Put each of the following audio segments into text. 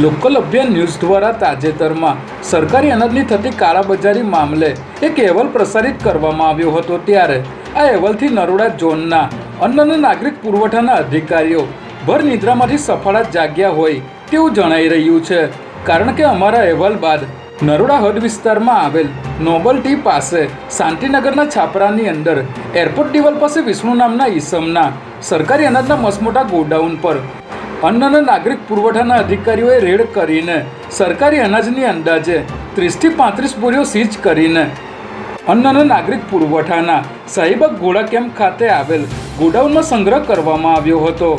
Local અભિયાન news દ્વારા તાજેતરમાં સરકારી અનાજની થતી કાળાબજારી મામલે એક અહેવાલ પ્રસારિત કરવામાં આવ્યો હતો ત્યારે આ અહેવાલથી નરોડા ઝોનના અન્ન અને નાગરિક પુરવઠાના અધિકારીઓ ભર નિદ્રામાંથી સફળા જાગ્યા હોય તેવું જણાઈ રહ્યું છે. કારણ કે અમારા અહેવાલ બાદ નરોડા હદ વિસ્તારમાં આવેલ નોબલ ટી પાસે શાંતિનગરના છાપરાની અંદર એરપોર્ટ દિવાલ પાસે વિષ્ણુ નામના ઈસમના સરકારી અનાજના મસમોટા ગોડાઉન પર અન્ન અને નાગરિક પુરવઠાના અધિકારીઓએ રેડ કરીને સરકારી અનાજની અંદાજે ત્રીસથી પાંત્રીસ બોરીઓ સીઝ કરીને અન્ન અને નાગરિક પુરવઠાના સાહીબાગ ઘોડા કેમ્પ ખાતે આવેલ ગોડાઉનમાં સંગ્રહ કરવામાં આવ્યો હતો.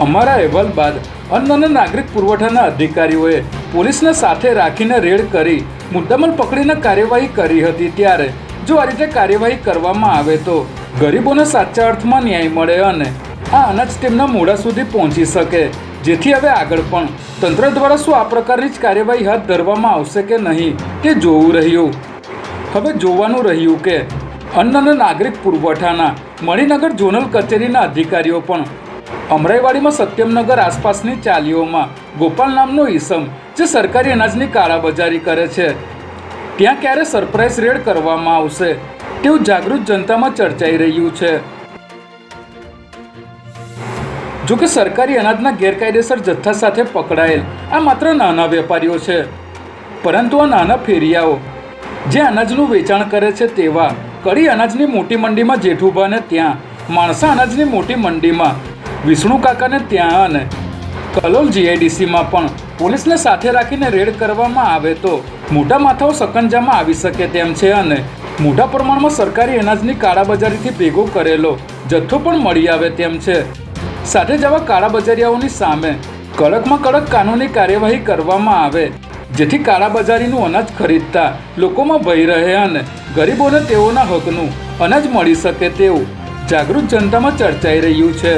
અમારા અહેવાલ બાદ અન્ન અને નાગરિક પુરવઠાના અધિકારીઓએ પોલીસને સાથે રાખીને રેડ કરી મુદ્દામાલ પકડીને કાર્યવાહી કરી હતી ત્યારે જો આ રીતે કાર્યવાહી કરવામાં આવે તો ગરીબોને સાચા અર્થમાં ન્યાય મળે અને આ અનાજ તેમના મોડા સુધી પહોંચી શકે, જેથી હવે આગળ પણ. તંત્ર દ્વારા શું આ પ્રકારની જ કાર્યવાહી હાથ ધરવામાં આવશે કે નહીં, તે જોવું રહ્યું. હવે જોવાનું રહ્યું કે, અન્ન અને નાગરિક પુરવઠાના, મણિનગર ઝોનલ કચેરીના અધિકારીઓ પણ, અમરાઈવાડીમાં સત્યમનગર આસપાસની ચાલીઓમાં, ગોપાલ નામનો ઈસમ, જે સરકારી અનાજની કાળાબજારી કરે છે. ત્યાં ક્યારે સરપ્રાઇઝ રેડ કરવામાં આવશે, તેવું જાગૃત જનતામાં ચર્ચાઈ રહ્યું છે. જો કે સરકારી અનાજના ગેરકાયદેસર જથ્થા સાથે પકડાયેલ આ માત્ર નાના વેપારીઓ છે. પરંતુ આ નાના ફેરિયાઓ, જે અનાજનું વેચાણ કરે છે તેવા કડી અનાજની મોટી મંડીમાં જેઠુભાને ત્યાં, માણસા અનાજની મોટી મંડીમાં, વિષ્ણુ કાકાને ત્યાં અને કલોલ જીઆઈડીસીમાં પણ પોલીસને સાથે રાખીને રેડ કરવામાં આવે તો મોટા માથાઓ સકંજામાં આવી શકે તેમ છે અને મોટા પ્રમાણમાં સરકારી અનાજની કાળાબજારીથી ભેગો કરેલો જથ્થો પણ મળી આવે તેમ છે. સાથે જ આવા કાળાબજારીયાઓની સામે કડકમાં કડક કાનૂની કાર્યવાહી કરવામાં આવે, જેથી કાળાબજારીનું અનાજ ખરીદતા લોકોમાં ભય રહે અને ગરીબોને તેઓના હકનું અનાજ મળી શકે તેવું જાગૃત જનતામાં ચર્ચાઈ રહ્યું છે.